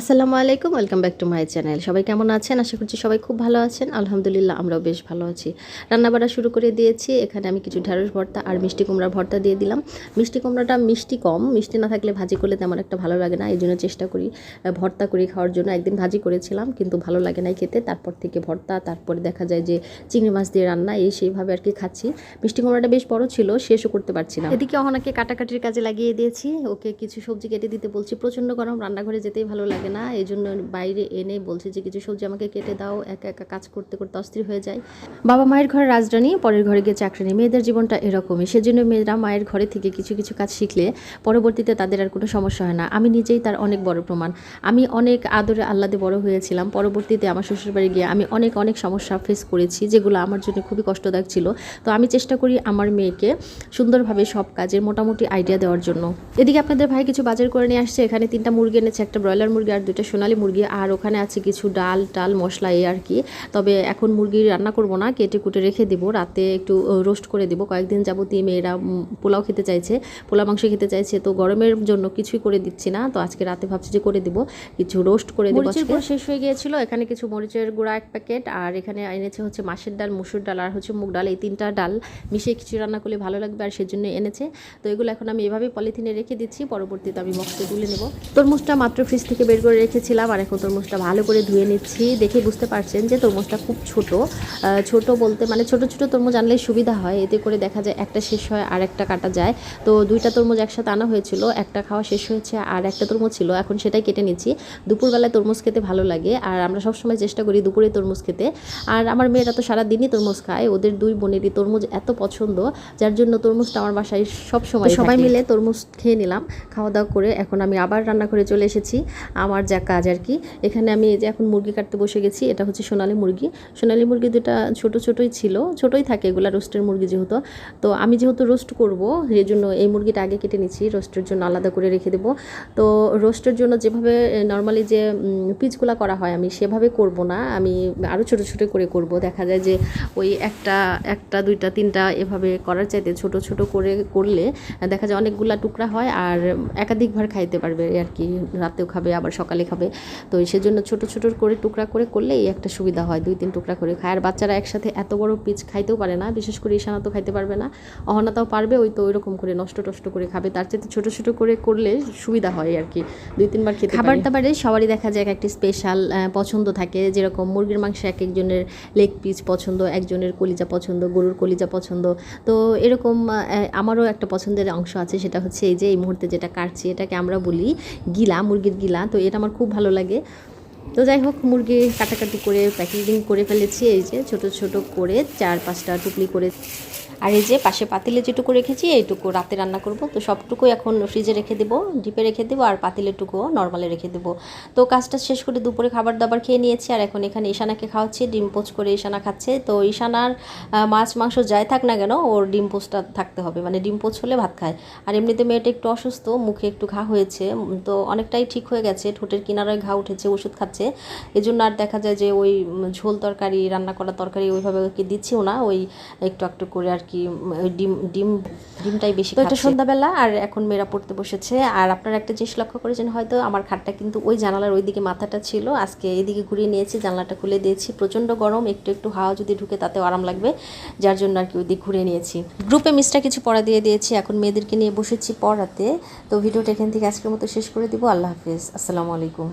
আসসালামু আলাইকুম, welcome back to my channel. সবাই কেমন আছেন? আশা করছি সবাই খুব ভালো আছেন। আলহামদুলিল্লাহ, আমরাও বেশ ভালো আছি। রান্নাবাড়া শুরু করে দিয়েছি। এখানে আমি কিছু ঢ্যাঁড়স ভর্তা আর মিষ্টি কুমড়ার ভর্তা দিয়ে দিলাম। মিষ্টি কুমড়াটা মিষ্টি কম, মিষ্টি না থাকলে ভাজি করলে তেমন একটা ভালো লাগে না। এই জন্য চেষ্টা করি ভর্তা করি খাওয়ার জন্য। একদিন ভাজি করেছিলাম, কিন্তু ভালো লাগে না খেতে। তারপর থেকে ভর্তা, তারপরে দেখা যায় যে চিংড়ি মাছ দিয়ে রান্না, এই সেইভাবে আর কি খাচ্ছি। মিষ্টি কুমড়াটা বেশ বড় ছিল, শেষও করতে পারছি না। এদিকে অহনাকে কাটাকাটির কাজে লাগিয়ে দিয়েছি। ওকে কিছু সবজি কেটে দিতে বলছি। প্রচণ্ড গরম, রান্নাঘরে যেতেই ভালো লাগে না এই জন্য বাইরে এনে বলছে যে, কিছু সবজি আমাকে কেটে দাও, একা একা কাজ করতে করতে অস্থির হয়ে যায়। বাবা মায়ের ঘরে রাজধানী, পরের ঘরে গিয়ে চাকরি নেই। মেয়েদের জীবনটা এরকমই। সেজন্য মেয়েরা মায়ের ঘরে থেকে কিছু কিছু কাজ শিখলে পরবর্তীতে তাদের আর কোনো সমস্যা হয় না। আমি নিজেই তার অনেক বড় প্রমাণ। আমি অনেক আদরে আহ্লাদে বড় হয়েছিলাম। পরবর্তীতে আমার শ্বশুরবাড়ি গিয়ে আমি অনেক অনেক সমস্যা ফেস করেছি, যেগুলো আমার জন্য খুবই কষ্টদায়ক ছিল। তো আমি চেষ্টা করি আমার মেয়েকে সুন্দরভাবে সব কাজের মোটামুটি আইডিয়া দেওয়ার জন্য। এদিকে আপনাদের ভাই কিছু বাজার করে নিয়ে আসছে। এখানে তিনটা মুরগি এনেছে, একটা ব্রয়লার মুরগি আর দুটো সোনালি মুরগি আর ওখানে আছে কিছু ডাল টাল মশলা এই আর কি। তবে এখন মুরগি রান্না করব না কেটে কুটে রেখে দিব। রাতে একটু রোস্ট করে দিব। কয়েকদিন যাবতীয় মেয়েরা পোলাও খেতে চাইছে পোলা মাংস খেতে চাইছে। তো গরমের জন্য কিছুই করে দিচ্ছি না। তো আজকে রাতে ভাবছি যে করে দিব। কিছু রোস্ট করে দেবো গুঁড়ো শেষ হয়ে গিয়েছিল। এখানে কিছু মরিচের গুঁড়া এক প্যাকেট আর এখানে এনেছে হচ্ছে মাসের ডাল মুসুর ডাল আর হচ্ছে মুগ ডাল। এই তিনটা ডাল মিশিয়ে কিছু রান্না করলে ভালো লাগবে আর সেজন্য এনেছে। তো এগুলো এখন আমি এভাবে পলিথিনে রেখে দিচ্ছি। পরবর্তীতে আমি বক্সে তুলে নেব। তরমুজটা মাত্র ফ্রিজ থেকে বের করে রেখেছিলাম আর এখন তরমুজটা ভালো করে ধুয়ে নিচ্ছি। দেখে বুঝতে পারছেন যে তরমুজটা খুব ছোট। ছোট বলতে মানে ছোট ছোট তরমুজ আনলেই সুবিধা হয়। এতে করে দেখা যায় একটা শেষ হয় আর একটা কাটা যায়। তো দুইটা তরমুজ একসাথে আনা হয়েছিল একটা খাওয়া শেষ হয়েছে আর একটা তরমুজ ছিল। এখন সেটাই কেটে নিচ্ছি। দুপুরবেলায় তরমুজ খেতে ভালো লাগে আর আমরা সবসময় চেষ্টা করি দুপুরে তরমুজ খেতে। আর আমার মেয়েরা তো সারা দিনই তরমুজ খায়। ওদের দুই বোনেরই তরমুজ এত পছন্দ যার জন্য তরমুজটা আমার বাসায় সব সময় সবাই মিলে তরমুজ খেয়ে নিলাম খাওয়া দাওয়া করে। এখন আমি আবার রান্না করে চলে এসেছি। আমার যা কাজ আর কি। এখানে আমি এই যে এখন মুরগি কাটতে বসে গেছি, এটা হচ্ছে সোনালী মুরগি। সোনালী মুরগি দুটা ছোট ছোটই ছিল, ছোটই থাকে এগুলো রোস্টের মুরগি যেহেতু। তো আমি যেহেতু রোস্ট করব, সেই জন্য এই মুরগিটা আগে কেটে নিচ্ছি রোস্টের জন্য আলাদা করে রেখে দেবো। তো রোস্টের জন্য যেভাবে নর্মালি যে পিচগুলা করা হয়, আমি সেভাবে করব না। আমি আরও ছোট ছোট করে করব। দেখা যায় যে, ওই একটা একটা, দুইটা, তিনটা এভাবে করার চাইতে ছোট ছোট করে করলে দেখা যায় অনেকগুলা টুকরা হয় আর একাধিকবার খাইতে পারবে আর কি। রাতেও খাবে, আবার সকালে খাবে। তো সেজন্য ছোট ছোট করে টুকরা করে করলে এই একটা সুবিধা হয়, দুই তিন টুকরা করে খায়। আর বাচ্চারা একসাথে এত বড় পিচ খাইতেও পারে না, বিশেষ করে ঈশানা তো খাইতে পারবে না। অহনাতাও পারবে, ওই তো ওইরকম করে নষ্ট টষ্ট করে খাবে। তার চাইতে ছোট ছোট করে করলে সুবিধা হয় আর কি, দুই তিনবার খেতে খাবার দাবারে সবারই দেখা যায় এক একটি স্পেশাল পছন্দ থাকে। যেরকম মুরগির মাংস এক একজনের লেগ পিস পছন্দ, একজনের কলিজা পছন্দ, গরুর কলিজা পছন্দ। তো এরকম আমারও একটা পছন্দের অংশ আছে, সেটা হচ্ছে এই যে এই মুহূর্তে যেটা কাটছি, এটাকে আমরা বলি গিলা, মুরগির গিলা। তো এটা আমার খুব ভালো লাগে। তো যাই হোক মুরগি কাটাকাটি করে প্যাকেজিং করে ফেলেছি, এই যে ছোট ছোট করে চার পাঁচটা টুকলি করে আর এই যে পাশে পাতিলে যেটুকু রেখেছি, এইটুকু রাতে রান্না করব। তো সবটুকু এখন ফ্রিজে রেখে দেবো, ডিপে রেখে দেবো আর পাতিলেটুকুও নর্মালে রেখে দেবো। তো কাজটা শেষ করে দুপুরে খাবার দাবার খেয়ে নিয়েছি আর এখন এখানে ঈশানাকে খাওয়াচ্ছি, ডিম পোচ করে ঈশানা খাচ্ছে। তো ঈশানার মাছ, মাংস যাই থাক না কেন, ওর ডিম পোচটা থাকতে হবে মানে ডিম পোচ হলে ভাত খায়। আর এমনিতে মেয়েটা একটু অসুস্থ, মুখে একটু ঘা হয়েছে তো অনেকটাই ঠিক হয়ে গেছে, ঠোঁটের কিনারায় ঘা উঠেছে, ওষুধ খাচ্ছে। এজন্য আর দেখা যায় যে ওই ঝোল তরকারি, রান্না করা তরকারি ওইভাবে ওকে দিচ্ছিও না, ওই একটু একটু করে আর কি ওই ডিম ডিম ডিমটাই বেশি তো এটা সন্ধ্যাবেলা আর এখন মেয়েরা পড়তে বসেছে। আর আপনারা একটা জিনিস লক্ষ্য করেছেন হয়তো আমার খাটটা কিন্তু ওই জানালার ওইদিকে মাথাটা ছিল। আজকে এইদিকে ঘুরিয়ে নিয়েছি জানলাটা খুলে দিয়েছি। প্রচণ্ড গরম একটু একটু হাওয়া যদি ঢুকে তাতেও আরাম লাগবে। যার জন্য আর কি ওইদিক ঘুরিয়ে নিয়েছি। গ্রুপে মিসটা কিছু পড়া দিয়ে দিয়েছি এখন মেয়েদেরকে নিয়ে বসেছি পড়াতে। তো ভিডিওটা এখান থেকে আজকের মতো শেষ করে দিব। আল্লাহ হাফিজ। আসসালামু আলাইকুম।